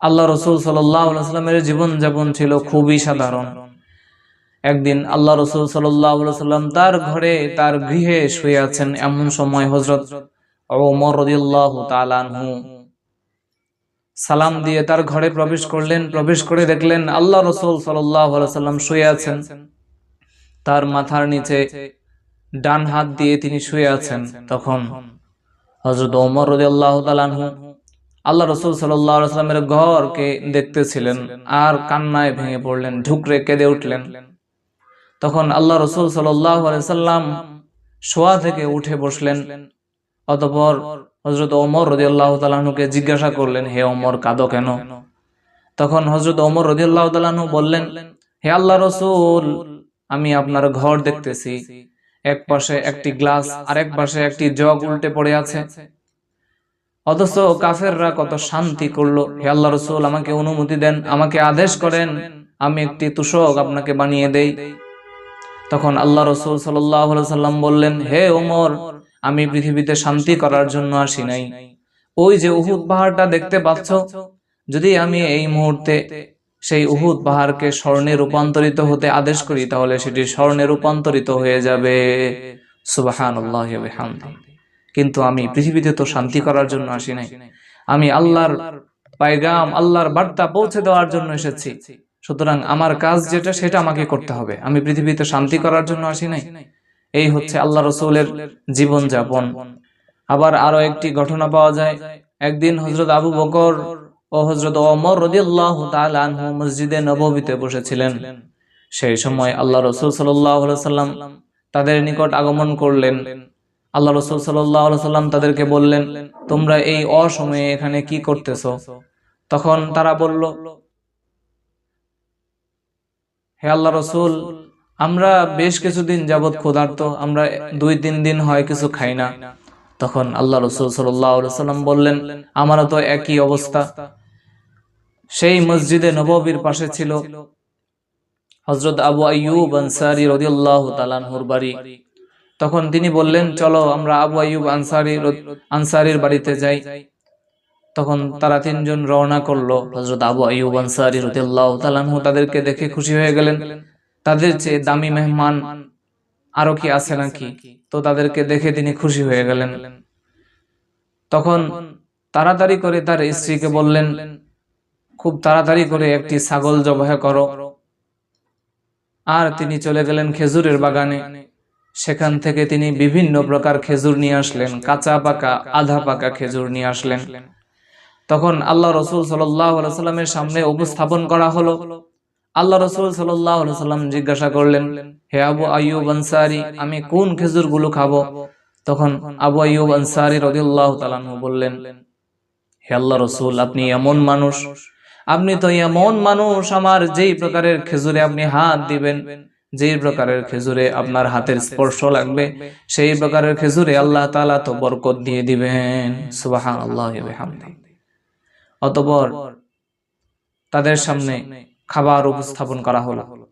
আল্লাহ রসুল সাল্লামের জীবন যাপন ছিল খুবই সাধারণ। একদিন আল্লাহ রসুল সাল্লাম তার ঘরে তার গৃহে শুয়ে আছেন এমন সময় হজরত সালাম দিয়ে তার ঘরে প্রবেশ করলেন, প্রবেশ করে দেখলেন আল্লাহ রসুল সাল্লাম শুয়ে আছেন। তার মাথার নিচে ডান হাত দিয়ে তিনি শুয়ে আছেন। তখন হজরত ওমর রদিয়াল্লাহ তালানহু আল্লাহ রসুল সাল্লামের ঘরকে দেখতেছিলেন আর কান্নায় ভেঙে পড়লেন, ঢুকরে কেঁদে উঠলেন। তখন আল্লাহ রসুল সাল্লাম শোয়া থেকে উঠে বসলেন, অতপর হজরত ওমর রদি আল্লাহ জিজ্ঞাসা করলেন, হে ওমর, কাঁদো কেন? তখন হজরত ওমর রদি আল্লাহ বললেন, হে আল্লাহ রসুল, আমি আপনার ঘর দেখতেছি। এক পাশে একটি গ্লাস আর এক পাশে একটি জগ উল্টে পড়ে আছে। অথচ কাফেররা কত শান্তি করল। হে আল্লাহ রসুল, আমাকে অনুমতি দেন, আমাকে আদেশ করেন, আমি একটি তুষক আপনাকে বানিয়ে দেই। তখন আল্লাহ রসুল সাল্লাম বললেন, হে ওমর, আমি পৃথিবীতে শান্তি করার জন্য আসি নাই। ওই যে উহুদ পাহাড়টা দেখতে পাচ্ছ, যদি আমি এই মুহূর্তে সেই উহুদ পাহাড়কে স্বর্ণে রূপান্তরিত হতে আদেশ করি, তাহলে সেটি স্বর্ণে রূপান্তরিত হয়ে যাবে। সুবাহান কিন্তু আমি পৃথিবীতে তো শান্তি করার জন্য আসি নাই আমি আল্লাহর পায়গাম আল্লাহর বার্তা পৌঁছে দেওয়ার জন্য এসেছি। সুতরাং আমার কাজ যেটা সেটা আমাকে করতে হবে। আমি পৃথিবীতে শান্তি করার জন্য আসি নাই এই হচ্ছে আল্লাহ রসুলের জীবন যাপন আবার আরও একটি ঘটনা পাওয়া যায়। একদিন হজরত আবু বকর ও হজরত অমর রদিয়াল্লাহ মসজিদে নবমীতে বসেছিলেন। সেই সময় আল্লাহ রসুল সাল্লাম তাদের নিকট আগমন করলেন। আল্লাহ রসুল সাল্লাম তাদেরকে বললেন, তোমরা এই অসময়ে এখানে কি করতেছ? তখন তারা বলল, হে আল্লাহ রসুল, আমরা বেশ কিছুদিন যাবৎ ক্ষুধার্ত, আমরা দুই তিন দিন হয় কিছু খাই না। তখন আল্লাহ রসুল সাল্লাম বললেন, আমারও তো একই অবস্থা। সেই মসজিদে নববীর পাশে ছিল হজরত আবু আইয়ুব আনসারি রদিয়াল্লাহ তালানহুর বাড়ি। তখন তিনি বললেন, চলো, আমরা আবু আয়ুব আনসারি আনসারির বাড়িতে যাই। তখন তারা তিনজন রওনা করল। হজরত আবু আয়ুব আনসারি রদিয়াল্লাহ তালানহু তাদেরকে দেখে খুশি হয়ে গেলেন। তাদের চেয়ে দামি মেহমান আরও কি আছে নাকি? তো তাদেরকে দেখে তিনি খুশি হয়ে গেলেন। তখন তাড়াতাড়ি করে তার স্ত্রীকে বললেন, খুব তাড়াতাড়ি করে একটি ছাগল জবাহ করো। আর তিনি চলে গেলেন খেজুরের বাগানে। সেখান থেকে তিনি বিভিন্ন প্রকার খেজুর নিয়ে আসলেন, কাঁচা পাকা, আধা পাকা খেজুর নিয়ে আসলেন। তখন আল্লাহ রসুল সাল্লামের সামনে উপস্থাপন করা হলো। আল্লাহ রসুল সাল্লাম জিজ্ঞাসা করলেন, হে আবু আয়ুব আনসারি, আমি কোন খেজুরগুলো খাব? তখন আবু আয়ুব আনসারি রদিল্লাহ তালানহু বললেন, হে আল্লাহ রসুল, আপনি এমন মানুষ। আপনি তো এমন মানুষ, আমার যেই প্রকারের খেজুরে আপনি হাত দিবেন। যেই প্রকারের খেজুরে আপনার হাতের স্পর্শ লাগবে, সেই প্রকারের খেজুরে আল্লাহ তালা তো বরকত দিয়ে দিবেন। সুবাহান আল্লাহ অতপর তাদের সামনে খাবার উপস্থাপন করা হলো।